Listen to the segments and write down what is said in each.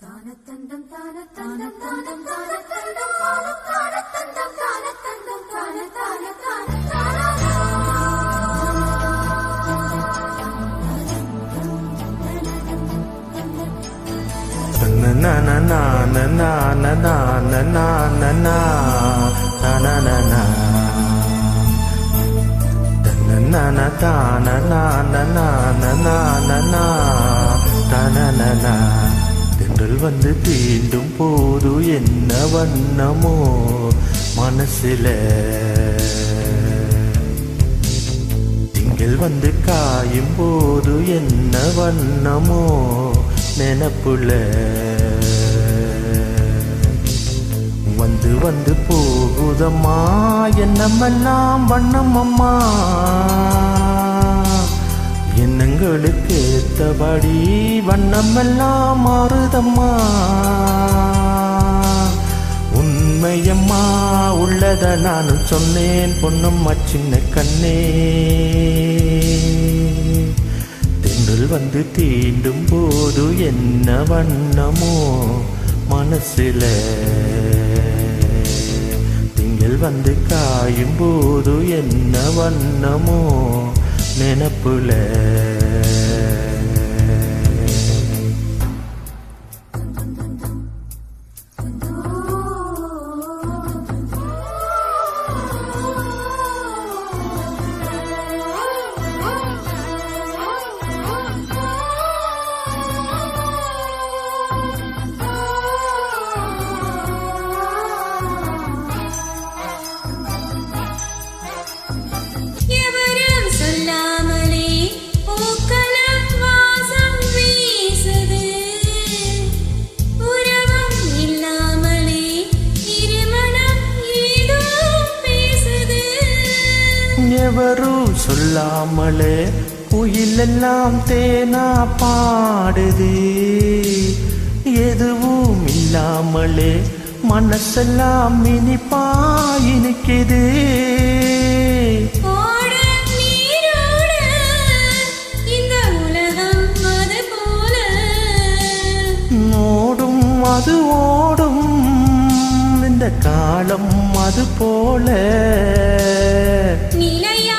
தானத்தந்தம் தானத்தந்தம் தானம் தானத்தந்தம் தானம் தானத்தந்தம் தானத்தந்தம் தான தான தான தானா na na na na na na na na na na na na na na na na na na ta na na na na na na na na ta na na காதல் வந்து தீண்டும் போது என்ன வண்ணமோ மனசில? திங்கள் வந்து காயும் போது என்ன வண்ணமோ நினப்புல? வந்து வந்து போகுதம்மா என்னமெல்லாம் வண்ணம் அம்மா எண்ணங்களுக்கு ஏத்தபடி வண்ணமெல்லாம் மாறுதம்மா. உண்மையம்மா உள்ளத நானும் சொன்னேன் பொன்னம்மா சின்ன கண்ணே. தென்றல் வந்து தீண்டும் போது என்ன வண்ணமோ மனசுல. திங்கள் வந்து காயும் போது என்ன வண்ணமோ நினப்புல. சொல்லாமலே குயிலெல்லாம் தேனா பாடுது. எதுவும் இல்லாமலே மனசெல்லாம் இனிப்பா இனிக்குது ஓடும் அது ஓடும் இந்த காலம் அது போல. நிலையா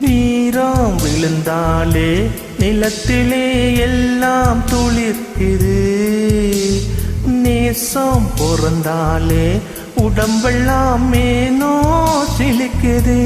நீரம் விழுந்தாலே நிலத்திலே எல்லாம் துளிர்க்குது. நேசம் பொறந்தாலே உடம்பெல்லாம் மேனோ சிலிக்குது.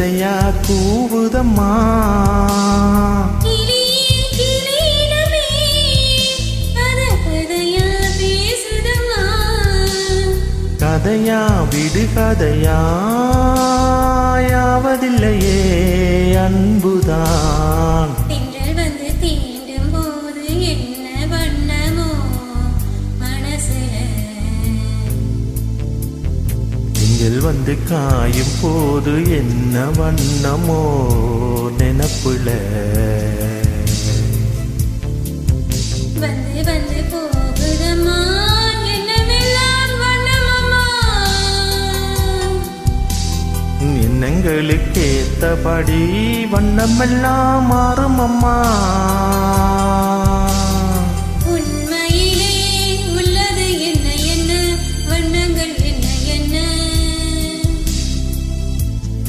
இசையா கூவுதம்மா. கதையா விடு கதையா யாவதில்லையே அன்புதான். வந்து காயும் போது என்ன வண்ணமோ நினப்புல? வந்து வந்து போகுதம்மா என்னவெல்லாம் வண்ணமம்மா? எண்ணங்களுக்கு ஏத்தபடி வண்ணமெல்லாம் மாறும் அம்மா